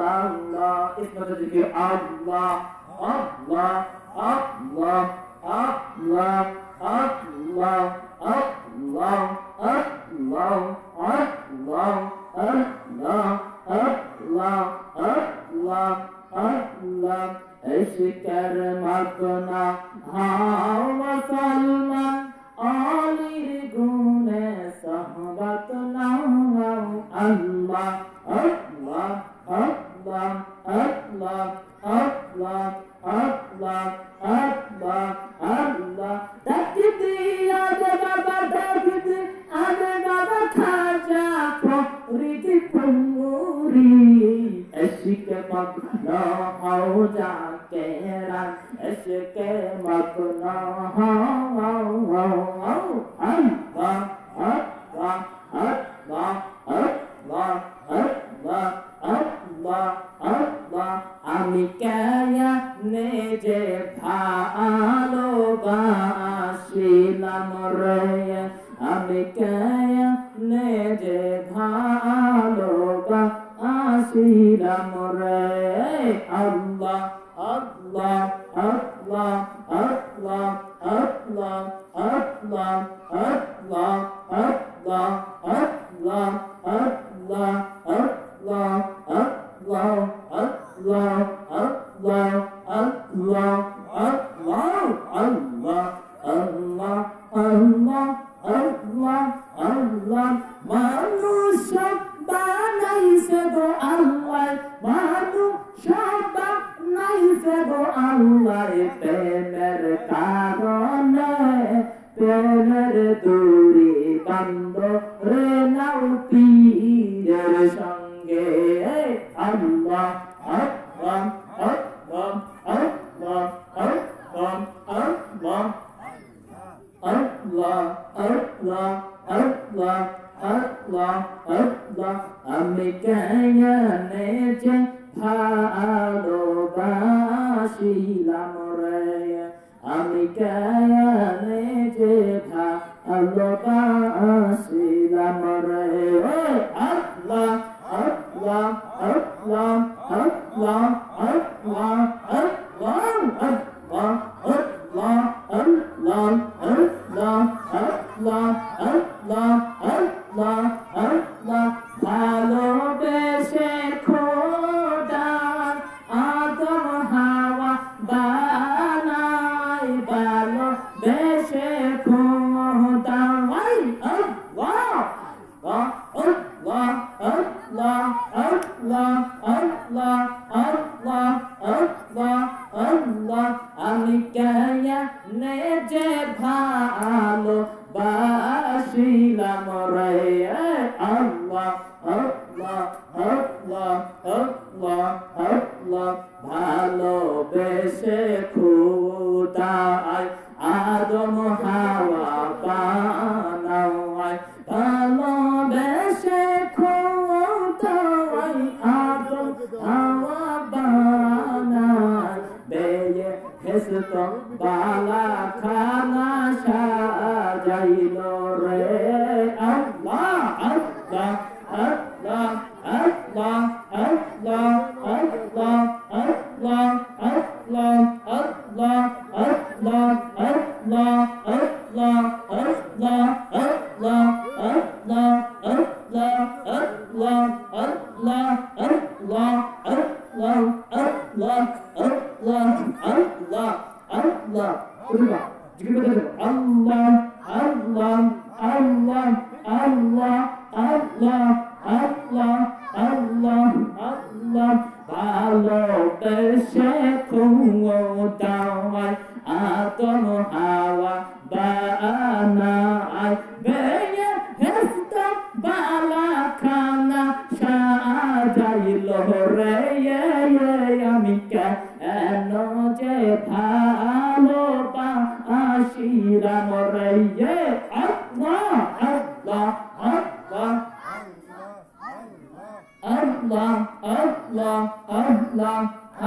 আল্লাহ আল্লাহ ইসমত জিকির আল্লাহ আল্লাহ আল্লাহ আল্লাহ আল্লাহ আল্লাহ আল্লাহ আল্লাহ আল্লাহ আল্লাহ আল্লাহ আল্লাহ এশকের মগনা হাও মুসলমান আলির গুনে সহবত নাও আল্লাহ আল্লাহ আল্লাহ Allah, Allah, Allah, Allah, Allah. Takiti Ade Baba, Takiti Ade Baba, Khaja Khori Khumuri. Ashik Magna Hauja Kera, Ashik Magna Hauja Kera, Allah. কায়া নে যে ভালোবাসিলাম রে। আমি কায়া নে যে ভালোবাসিলাম রে। আল্লাহ আল্লাহ আল্লাহ আল্লাহ আল্লাহ আল্লাহ আল্লাহ আল্লাহ আল্লাহ আল্লাহ। আল্লাহ আল্লাহ আল্লাহ মানুষ বানাইছে গো আল্লাহ মানুষ বানাইছে গো আল্লাহ প্রেমের কারণে যে ভালোবাসিলাম রে আমি কেনে যে ভালোবাসিলাম রে আল্লাহ আল্লাহ আল্লাহ আল্লাহ আল্লাহ আল্লাহ আল্লাহ আল্লাহ আল্লাহ আল্লাহ Allah, Allah, Allah, আমি কেয়ানে যে ভালো বাসিলাম রে আল্লাহ আল্লাহ আল্লাহ আল্লাহ আল্লাহ ভালোবেসে খুদায় আদম হা আল্লাহ আল্লাহ আল্লাহ আল্লাহ আল্লাহ আল্লাহ আল্লাহ আল্লাহ আল্লাহ আল্লাহ আল্লাহ আল্লাহ আল্লাহ আল্লাহ আল্লাহ আল্লাহ আল্লাহ উঠবা জিকির করতে থাকো আল্লাহ আল্লাহ আল্লাহ আল্লাহ আল্লাহ 哎。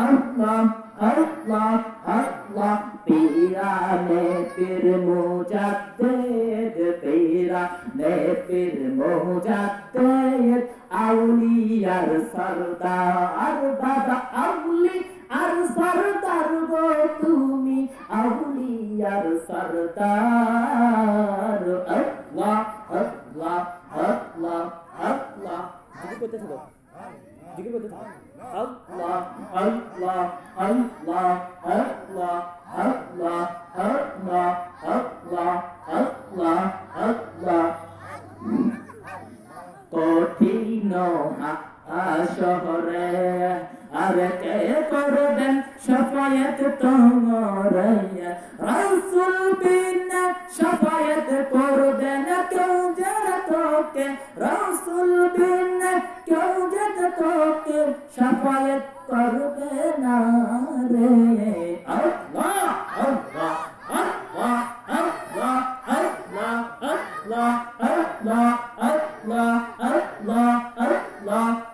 Allah, Allah, Allah Pira ne pir mujaddid Pira ne pir mujaddid Auliyar sardar Baba auli আর সরদার গো তুমি আউলিয়ার সরদার আল্লাহ আল্লাহ আল্লাহ আল্লাহ করতেছো জিকির করতে থাকো আল্লাহ আল্লাহ আল্লাহ আল্লাহ আল্লাহ আল্লাহ আল্লাহ কঠিন শহরে আর কে করবেন সফায়ত তোমার রাসুল বিন সফায়ত করবে না রে আল্লাহ আল্লাহ আল্লাহ আল্লাহ আল্লাহ আল্লাহ আল্লাহ আল্লাহ আল্লাহ আল্লাহ আল্লাহ